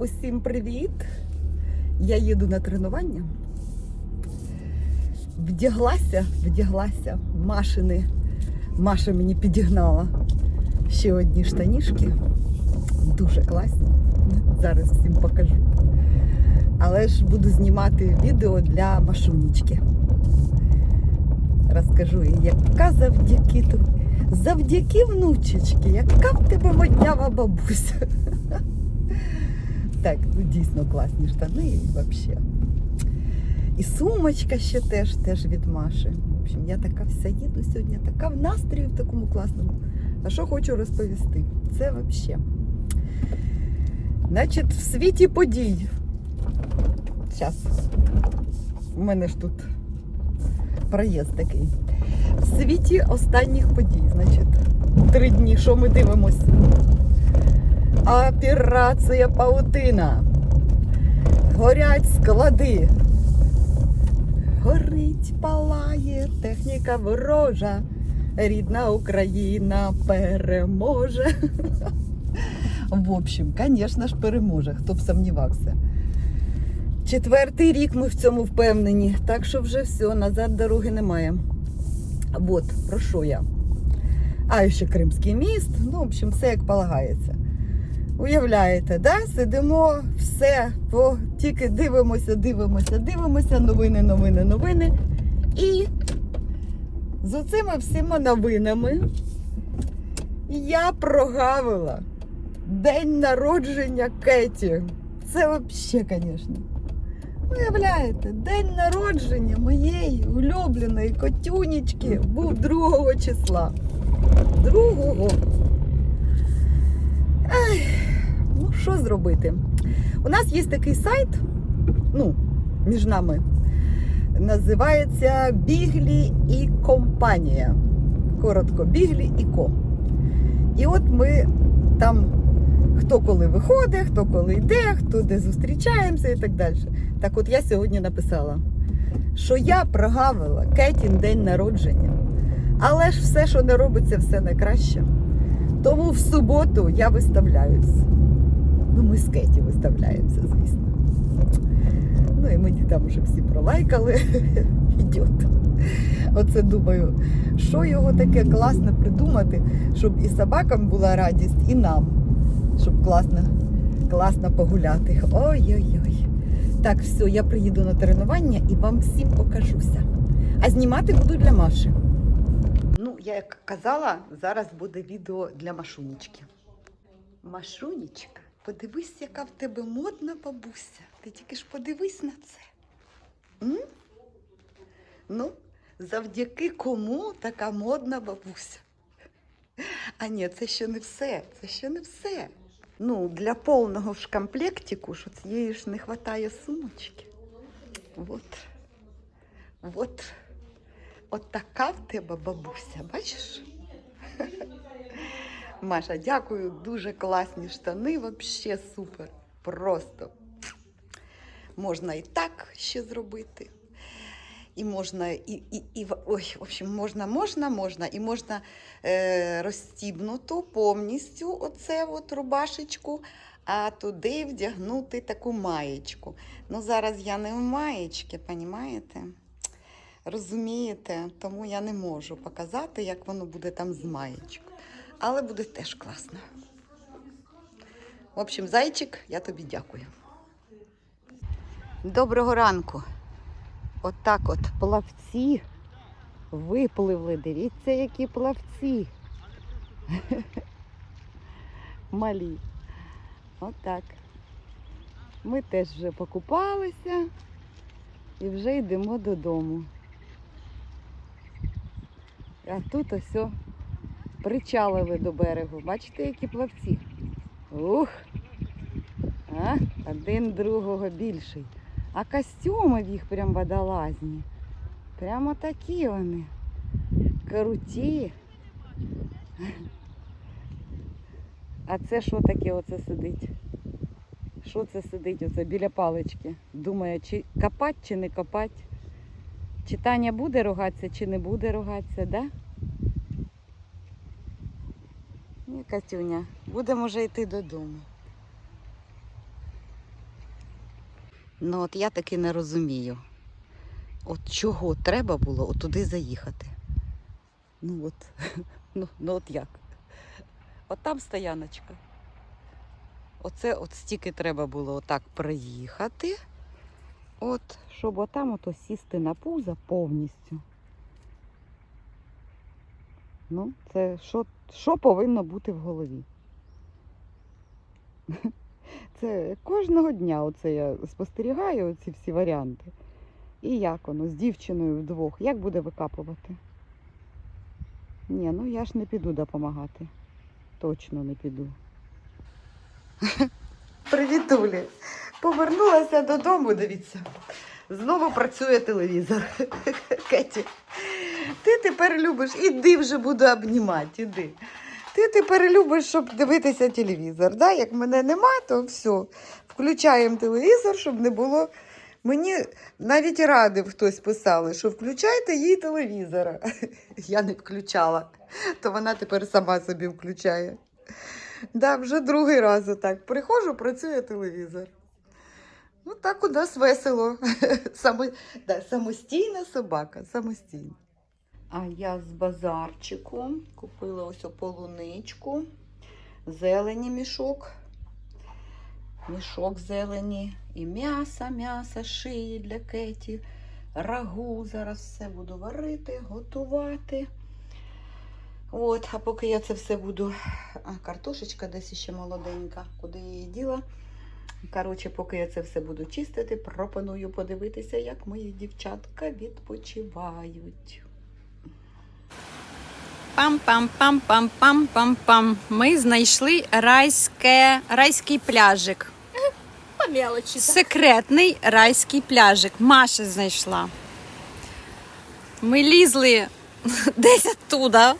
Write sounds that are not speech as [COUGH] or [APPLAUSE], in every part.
Усім привіт! Я їду на тренування. Вдяглася, вдяглася. Машини. Маша мені підігнала ще одні штанішки. Дуже класні. Зараз всім покажу. Але ж буду знімати відео для Машунечки. Розкажу їй, яка завдяки. Завдяки внучечки, яка в тебе моднява бабуся. Так, ну дійсно класні штани і взагалі. І сумочка ще теж, теж від Маші. В общем, я така вся їду сьогодні, така в настрої в такому класному. А що хочу розповісти? Це взагалі. Значить, в світі подій. Зараз. У мене ж тут проїзд такий. В світі останніх подій, значить, три дні, що ми дивимося? Операція Паутина. Горять склади. Горить, палає, техніка ворожа. Рідна Україна переможе. [LAUGHS] В общем, звісно ж, переможе, хто б сумнівався. Четвертий рік ми в цьому впевнені, так що вже все, назад дороги немає. От, про що я? А ще Кримський міст, ну, в общем, все як полагається. Уявляєте, да? сидимо, все, по, тільки дивимося, дивимося, дивимося, новини, новини, новини. І з оцими всіма новинами я прогавила день народження Кеті. Це взагалі, звісно. Уявляєте, день народження моєї улюбленої котюнічки був 2 числа. 2. Ай, що зробити? У нас є такий сайт, ну, між нами, називається Біглі і компанія. Коротко, Біглі і Ко. І от ми там хто коли виходить, хто коли йде, хто де зустрічаємося і так далі. Так от я сьогодні написала, що я прогавила Кетін день народження. Але ж все, що не робиться, все найкраще. Тому в суботу я виставляюсь. Ну, ми з Кеті виставляємося, звісно. Ну і мені там вже всі пролайкали. [LAUGHS] Ідіот. Оце думаю, що його таке класне придумати, щоб і собакам була радість, і нам, щоб класно, класно погуляти. Ой-ой-ой. Так, все, я приїду на тренування і вам всім покажуся. А знімати буду для Маші. Ну, я як казала, зараз буде відео для Машунечки. Машунечка, подивись, яка в тебе модна бабуся. Ти тільки ж подивись на це. М? Ну, завдяки кому така модна бабуся? А ні, це ще не все. Це ще не все. Ну, для повного ж комплектику, що цієї ж не вистачає сумочки. Вот. Вот. От така в тебе бабуся, бачиш? Маша, дякую, дуже класні штани, взагалі супер. Просто можна і так ще зробити. І можна, і, і, і ой, в общем, можна, можна, можна, і можна е, розстібнуту повністю оце от рубашечку, а туди вдягнути таку маєчку. Ну, зараз я не в маєчці, понімаєте? Розумієте, тому я не можу показати, як воно буде там з маєчкою. Але буде теж класно. В общем, зайчик, я тобі дякую. Доброго ранку. Отак от, плавці випливли. Дивіться, які плавці. [LAUGHS] Малі. Отак. Ми теж вже покупалися і вже йдемо додому. А тут ось причалили до берегу. Бачите, які плавці? Ух! А, один другого більший. А костюми в їх прям водолазні. Прямо такі вони. Круті. А це що таке оце сидить? Що це сидить оце біля палички? Думає, чи копать, чи не копать? Чи Таня буде ругатися, чи не буде ругатися, да? Ні, Катюня, будемо вже йти додому. Ну от я таки не розумію. От чого треба було от туди заїхати. Ну от, [LAUGHS] ну, ну от як? От там стояночка. Оце от стільки треба було отак проїхати. От, щоб отам ото сісти на пузо повністю. Ну, це що, що повинно бути в голові? Це кожного дня оце я спостерігаю ці всі варіанти. І як воно з дівчиною вдвох, як буде викапувати? Ні, ну я ж не піду допомагати. Точно не піду. [LAUGHS] Привіт, Улі. Повернулася додому, дивіться. Знову працює телевізор. [LAUGHS] Кеті, ти тепер любиш, іди вже буду обнімати, іди. Ти тепер любиш, щоб дивитися телевізор. Да? Як мене нема, то все. Включаємо телевізор, щоб не було. Мені навіть радив хтось писали, що включайте їй телевізора. [LAUGHS] Я не включала, то вона тепер сама собі включає. Да, вже другий раз отак. Приходжу, працює телевізор. Ну, так у нас весело. [LAUGHS] Самостійна собака, самостійна. А я з базарчику купила ось полуничку, зелені мішок. Мішок зелені і м'ясо, м'ясо, шиї для кеті, рагу. Зараз все буду варити, готувати. От, а поки я це все буду. А, картошечка десь ще молоденька, куди її діла. Коротше, поки я це все буду чистити, пропоную подивитися, як мої дівчатка відпочивають. Пам-пам-пам-пам-пам-пам. Ми знайшли райське, райський пляжик. По мелочи. Секретний райський пляжик. Маша знайшла. Ми лізли [LAUGHS] десь оттуда.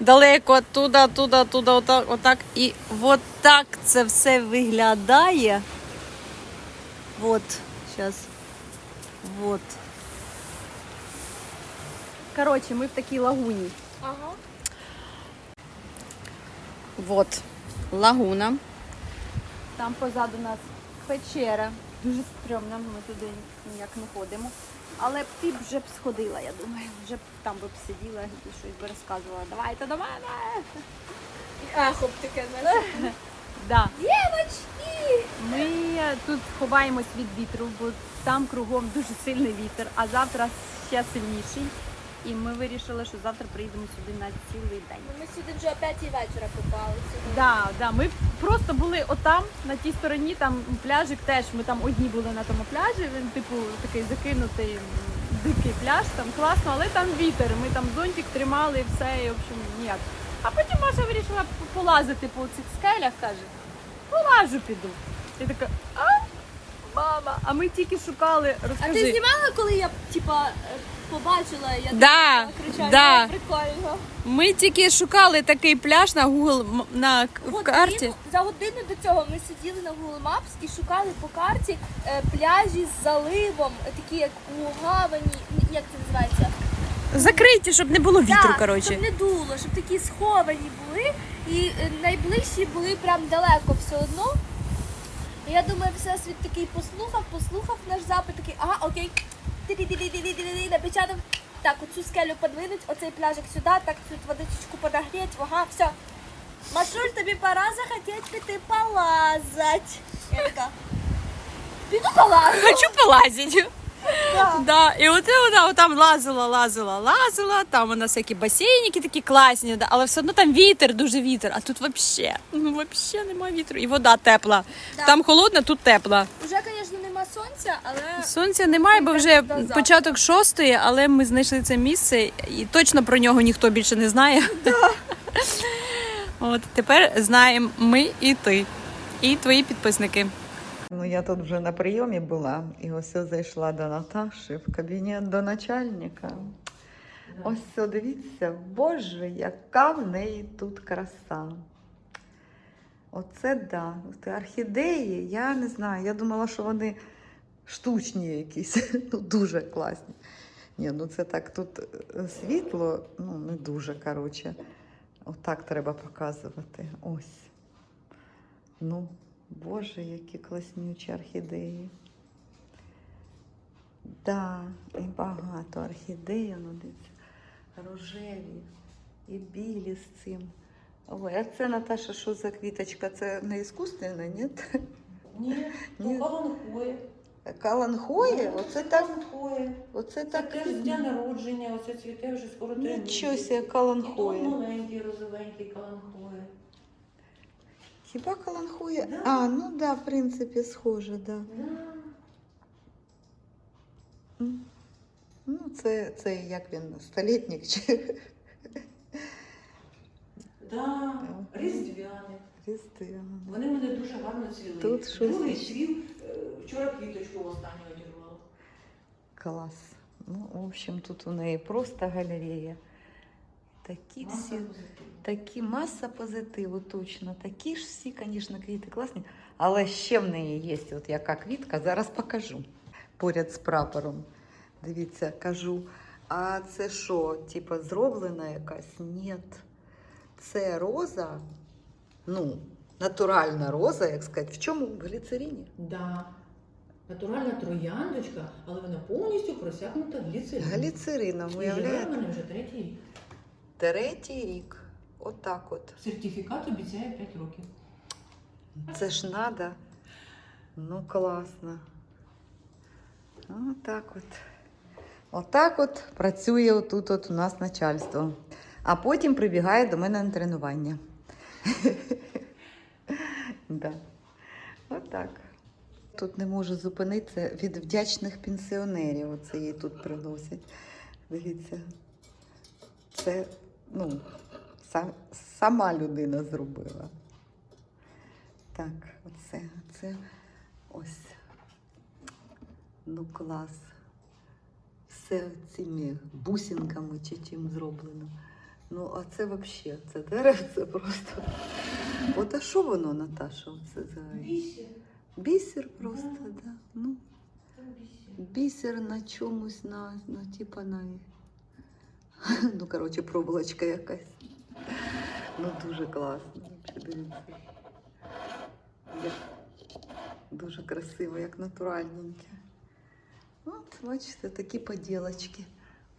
Далеко оттуда, оттуда, оттуда, отак, отак. І от так це все виглядає. Вот, зараз. Вот. Коротше, ми в такій лагуні. Ага. Вот лагуна. Там позаду нас печера. Дуже стрьомна, ми туди ніяк не ходимо. Але ти б вже б сходила, я думаю. Вже б там би б сиділа і щось би розказувала. Давайте до мене. Б таке, знаєш. Да. Дівочки! Ми тут ховаємось від вітру, бо там кругом дуже сильний вітер, а завтра ще сильніший. І ми вирішили, що завтра приїдемо сюди на цілий день. Ми сюди вже о п'ятій вечора купалися. Да, да. Ми просто були отам, на тій стороні, там пляжик теж. Ми там одні були на тому пляжі. Він, типу, такий закинутий дикий пляж, там класно, але там вітер. Ми там зонтик тримали і все, і в общем, ніяк. А потім Маша вирішила полазити по цих скелях, каже, полажу піду. І така, а? Мама, а ми тільки шукали, А розкажи. ти знімала, коли я типа побачила, я Да, кричала, да. Прикольно. Ми тільки шукали такий пляж на Google м- на к- в карті. За годину до цього ми сиділи на Google Maps і шукали по карті е, пляжі з заливом, е, такі як у гавані, ні, як це називається? Закриті, щоб не було вітру, Так, коротше. щоб не дуло, щоб такі сховані були, і е, найближчі були прям далеко все одно. І Я думаю, всесвіт такий послухав, послухав наш запит, такий, ага, окей. Напечатав. Так, оцю скелю подвинуть, оцей пляжик сюди, так цю водичку подогреть, ага, все. Машуль, тобі пора захотіть піти полазать. Я така, піду полазать. Хочу полазити. Да. Да, і от вона там лазила, лазила, лазила. Там у нас всякі басейники такі класні, да, але все одно там вітер, дуже вітер. А тут взагалі, ну взагалі немає вітру. І вода тепла. Да. Там холодна, тут тепла. Уже, сонця, але Сонця немає, бо вже початок шостої, але ми знайшли це місце і точно про нього ніхто більше не знає. [LAUGHS] От тепер знаємо ми і ти, і твої підписники. Ну, я тут вже на прийомі була, і ось зайшла до Наташі в кабінет до начальника. Ось дивіться, боже, яка в неї тут краса. Оце да. Орхідеї, я не знаю. Я думала, що вони штучні якісь, [LAUGHS] ну дуже класні. Ні, ну це так тут е, світло, ну не дуже, коротше. Отак треба показувати. Ось. Ну, Боже, які класнючі орхідеї. Так, і багато орхідей, ну дивіться, рожеві і білі з цим. Ой, а це Наташа, що за квіточка? Це не іскусственна, ні? Ні, Ні. то каланхоє. Каланхоє? Оце так, Каланхоє. оце Це так. з дня народження, оце цвіте вже скоро три Нічого місяці. себе, І тут каланхоє. маленький, розовенький каланхоє. Хіба каланхоє? Да. А, ну так, да, в принципі, схоже, так. Да. Да. Ну, це, це як він, столітник чи Да. Різдвяник. Різдвяний. Вони мене дуже гарно цвіли. Тут щось Другий цвів, вчора квіточку останню одірвала. Клас. Ну, в общем, тут у неї просто галерея. Такі Маса всі, позитиву. такі маса позитиву, точно. Такі ж всі, звісно, квіти класні. Але ще в неї є от яка квітка, зараз покажу. Поряд з прапором. Дивіться, кажу. А це що, типа зроблена якась? Ні. Це роза. Ну, натуральна роза, як сказати. В чому? В гліцерині. Да. Натуральна трояндочка, але вона повністю просякнута гліцерином. Гліцерином, живе в мене вже третій рік. Третій рік. Отак от. Сертифікат обіцяє 5 років. Це ж надо. Ну, класно. Отак от. Отак от працює отут от у нас начальство. А потім прибігає до мене на тренування. [LAUGHS] да. Отак. Тут не можу зупинитися від вдячних пенсіонерів. Оце їй тут приносять. Дивіться. Це, ну, сам, сама людина зробила. Так, оце, оце ось. Ну клас. Все цими бусинками чи чим зроблено. Ну, а це взагалі, це дерево, це просто. От а що воно, Наташа? Оце за Бісер. бісер просто, Да. да. Ну, Бісер. бісер на чомусь, на, ну, типа на. [LAUGHS] Ну, коротше, проволочка якась. Ну, дуже класно. Взагалі, дивіться. Як дуже красиво, як натуральненьке. От, бачите, такі поділочки.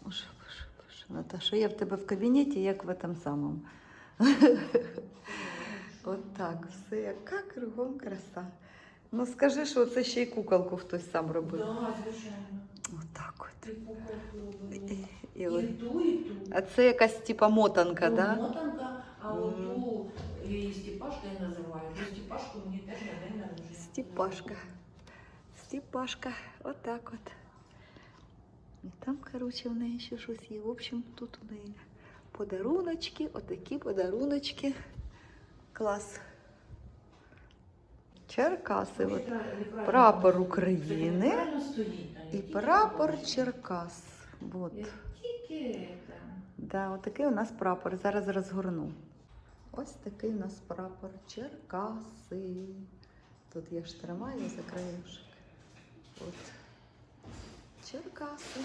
Боже, боже, боже. Наташа, я в тебе в кабінеті, як в этом самому. [LAUGHS] От так, все, яка кругом краса. Ну скажи, що це ще й куколку хтось сам робив. Да, звичайно. Отак от. І куколку робили. І, і, І от. ту, і ту. А це якась типа мотанка, Ну, да? Мотанка, а Мгм. оту я її Степашка я називаю. Ту Степашку мені теж на день народження. Степашка. Степашка, отак от. І там, коротше, в неї ще щось є. В общем, тут у неї подаруночки, отакі подаруночки. Клас. Черкаси. От. Прапор України І прапор. Черкас. Там. Да, отакий у нас прапор. Зараз розгорну. Ось такий у нас прапор Черкаси. Тут я ж тримаю за краєшок. От. Черкаси.